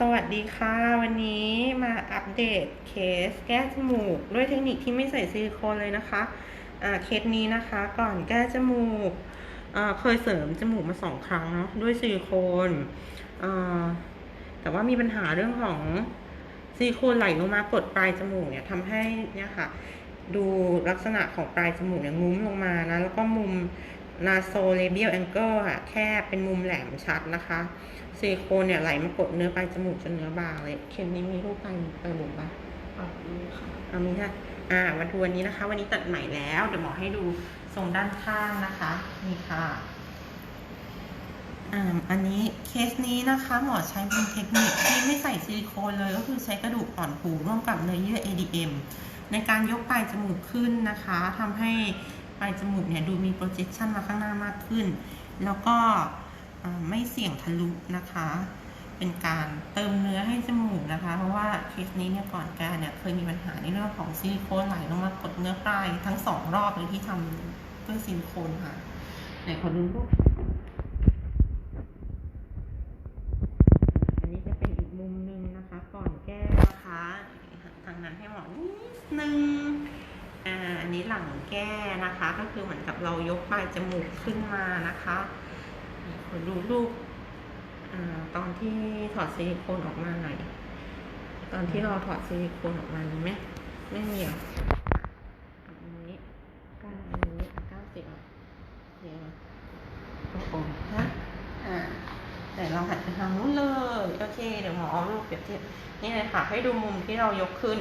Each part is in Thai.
สวัสดีค่ะ วันนี้มาอัปเดตเคสแก้จมูก ด้วยเทคนิคที่ไม่ใส่ซิลิโคนเลยนะคะอ่าเคสนี้นะคะก่อนแก้จมูกอ่าเคยเสริมจมูกมาสองครั้งเนาะด้วยซิลิโคนอ่าแต่ว่ามีปัญหาเรื่องของซิลิโคนไหลลงมากดปลายจมูกเนี่ยทำให้เนี่ยค่ะดูลักษณะของปลายจมูกเนี่ยงุ้มลงมานะแล้วก็มุม nasolabial angle อะแค่เป็นมุมแหลมชัดนะคะซิลิโคนเนี่ยไหลมากดเนื้อปลายจมูกจนเนื้อบางเลย เข็มนี้มีรูปปลายปลายบุ๋มปะปรับดูค่ะเอามีค่ะอ่าวันดูวันนี้นะคะ วันนี้ตัดใหม่แล้ว เดี๋ยวหมอให้ดูทรงด้านข้างนะคะนี่ค่ะอ่าอันนี้เคสนี้นะคะหมอใช้เป็นเทคนิคที่ไม่ใส่ซิลิโคนเลย ก็คือใช้กระดูกอ่อนหูร่วมกับเนื้อเยื่อ ADM ในการยกปลายจมูกขึ้นนะคะทำให้ ปลายจมูกเนี่ยดูมี projection มาข้างหน้ามากขึ้น แล้วก็ไม่เสี่ยงทะลุนะคะ เป็นการเติมเนื้อให้จมูกนะคะ เพราะว่าเคสนี้เนี่ยก่อนการเนี่ยเคยมีปัญหาในเรื่องของซิลิโคนไหลลงมากดเนื้อปลายทั้งสองรอบเลยที่ทำด้วยซิลิโคนค่ะไหนขอดูรูปอันนี้จะเป็นอีกมุมหนึ่งนะคะ ก่อนแก้นะคะทางนั้นให้หมอนิดนึง อ่าอันนี้หลังแก้นะคะ ก็คือเหมือนกับเรายกปลายจมูกขึ้นมานะคะขอดูรูปอตอนที่ถอดซิลิโคนออกมาหน่อย ตอนที่เราถอดซิลิโคนออกมามีไหมไม่มีอะนนี้เก้าอันนี้เก้าสิบอะเนี่ยโอ้โหฮะอ่า แต่เราหันไปทางนู้นเลย โอเค เดี๋ยวหมอเอารูปเปรียบเทียบนี่เลยค่ะ ให้ดูมุมที่เรายกขึ้น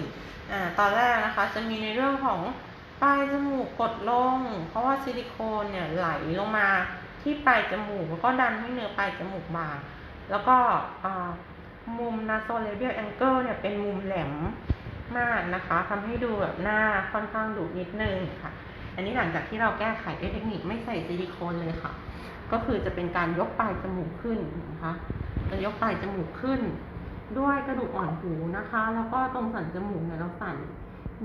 อ่าตอนแรกนะคะ จะมีในเรื่องของปลายจมูกกดลง เพราะว่าซิลิโคนเนี่ยไหลลงมาที่ปลายจมูกแล้วก็ดันให้เนื้อปลายจมูกบางแล้วก็อ่ามุม nasolabial angle เนี่ยเป็นมุมแหลมมากนะคะทำให้ดูแบบหน้าค่อนข้างดุนิดนึงค่ะ อันนี้หลังจากที่เราแก้ไขด้วยเทคนิคไม่ใส่ซิลิโคนเลยค่ะ ก็คือจะเป็นการยกปลายจมูกขึ้นนะคะจะยกปลายจมูกขึ้น ด้วยกระดูกอ่อนหูนะคะ แล้วก็ตรงสันจมูกเนี่ยเราสั่น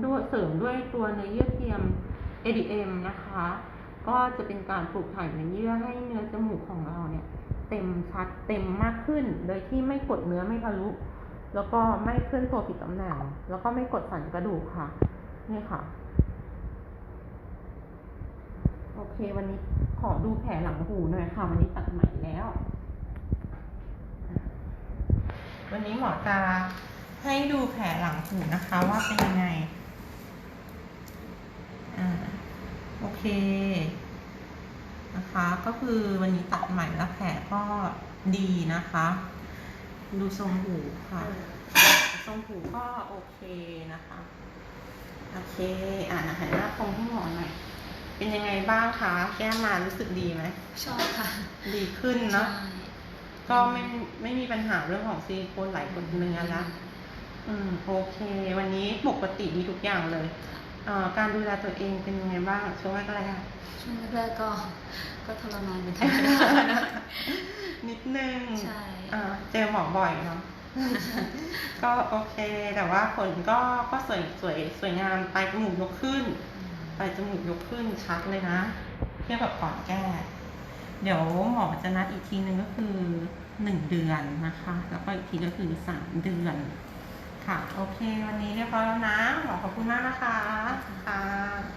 ด้วยเสริมด้วยตัวเนื้อเยื่อเทียม ADM นะคะ ก็จะเป็นการปลูกถ่ายเนื้อเยื่อให้เนื้อจมูกของเราเนี่ย เต็มชัดเต็มมากขึ้น โดยที่ไม่กดเนื้อไม่ทะลุ แล้วก็ไม่เคลื่อนตัวผิดตำแหน่ง แล้วก็ไม่กดสันกระดูกค่ะ นี่ค่ะ โอเควันนี้ ขอดูแผลหลังหูหน่อยค่ะ วันนี้ตัดใหม่แล้ว วันนี้หมอจะให้ดูแผลหลังหูนะคะว่าเป็นยังไง อ่า โอเค นะคะ ก็คือวันนี้ตัดใหม่แล้วแผลก็ดีนะคะ ดูทรงหูค่ะ ทรงหูก็โอเคนะคะ โอเค อ่านหันหน้าตรงให้หมอหน่อย เป็นยังไงบ้างคะ แก้มารู้สึกดีไหมชอบค่ะดีขึ้นเนาะใช่ก็ไม่ไม่มีปัญหาเรื่องของซิลิโคนไหลกดเนื้อละอืมโอเค วันนี้ปกติมีทุกอย่างเลยเอ่อการดูแลตัวเองเป็นยังไงบ้างช่วงแรกช่วงแรกๆก็ ก็ทรมานเป็นธรรมดาๆนิดนึงใช่อ่าเจอหมอบ่อยเนาะก็โอเค แต่ว่าผลก็ก็สวยสวยสวยงามปลายจมูกยกขึ้น ไปจมูกยกขึ้นชัดเลยนะ เทียบกับก่อนแก้ เดี๋ยวหมอจะนัดอีกทีนึงก็คือหนึ่งเดือนนะคะ แล้วก็อีกทีก็คือสามเดือนค่ะ โอเค วันนี้เรียบร้อยแล้วนะ หมอขอบคุณมากนะคะค่ะ